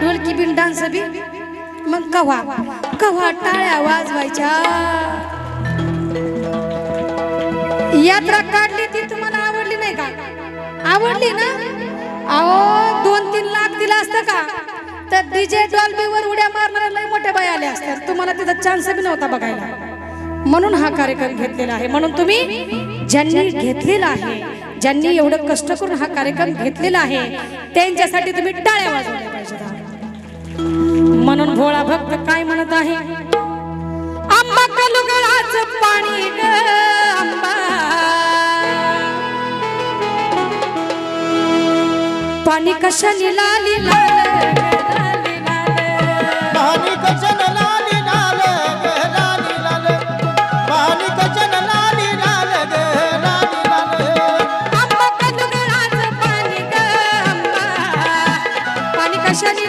ढोलकी बिन dance बी? मग कव्हा? कव्हा टाळ्या वाजवायच्या? यात्रा काढली ती तुम्हाला आवडली नाही का? आवडली ना? अहो दोन तीन लाख दिला असतं का? तर डीजे डॉल्बीवर उड्या मारणाऱ्या लय मोठ्या बाई आल्या असतात तुम्हाला तिथं चान्स बी नव्हता बघायला. म्हणून हा कार्यक्रम घेतलेला आहे. म्हणून तुम्ही ज्यांनी घेतलेला आहे ज्यांनी एवढं कष्ट करून हा कार्यक्रम घेतलेला आहे त्यांच्यासाठी तुम्ही टाळ्या वाजवल्या. म्हणून भोळा भक्त काय म्हणत आहे? आंबा कलुगळाच पाणी ग आंबा. पाणी कशाने लाली. पाणी कचन लाली लाल ग लाली लाल. पाणी कचन लाली लाल ग लाली लाल. आंबा कलुगळाच पाणी ग आंबा. पाणी कशाने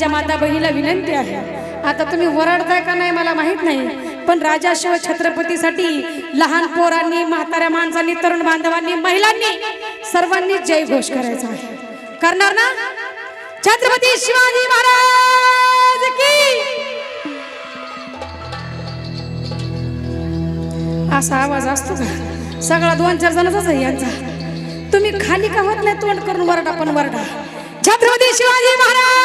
माझ्या माता बहिणीला विनंती आहे. आता तुम्ही वरडताय का नाही मला माहीत नाही पण राजा शिव छत्रपतीसाठी लहान पोरांनी म्हाताऱ्या माणसांनी तरुण बांधवांनी महिलांनी सर्वांनी जय घोष करायचा आहे. करणार ना? छत्रपती शिवाजी महाराज की! असा आवाज असतो का? सगळा दोन चार जणच आहे यांचा. तुम्ही खाली का होत नाही तोंड करून वरडा पण वरडा. छत्रपती शिवाजी महाराज!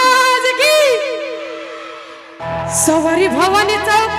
সবারই ভবানী চৌক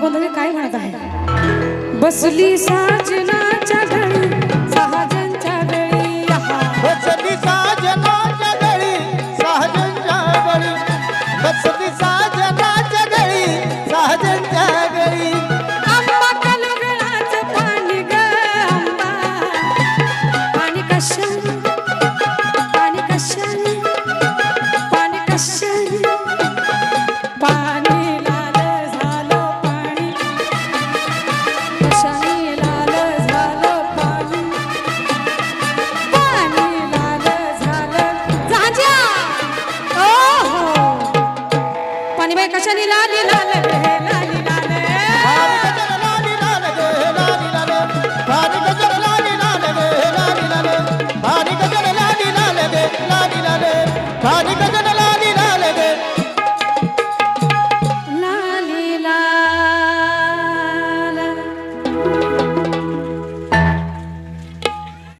गोंधळे काय म्हणत आहे? बसली साजनाच्या ढळी सहाजनच्या ढळी बसली सा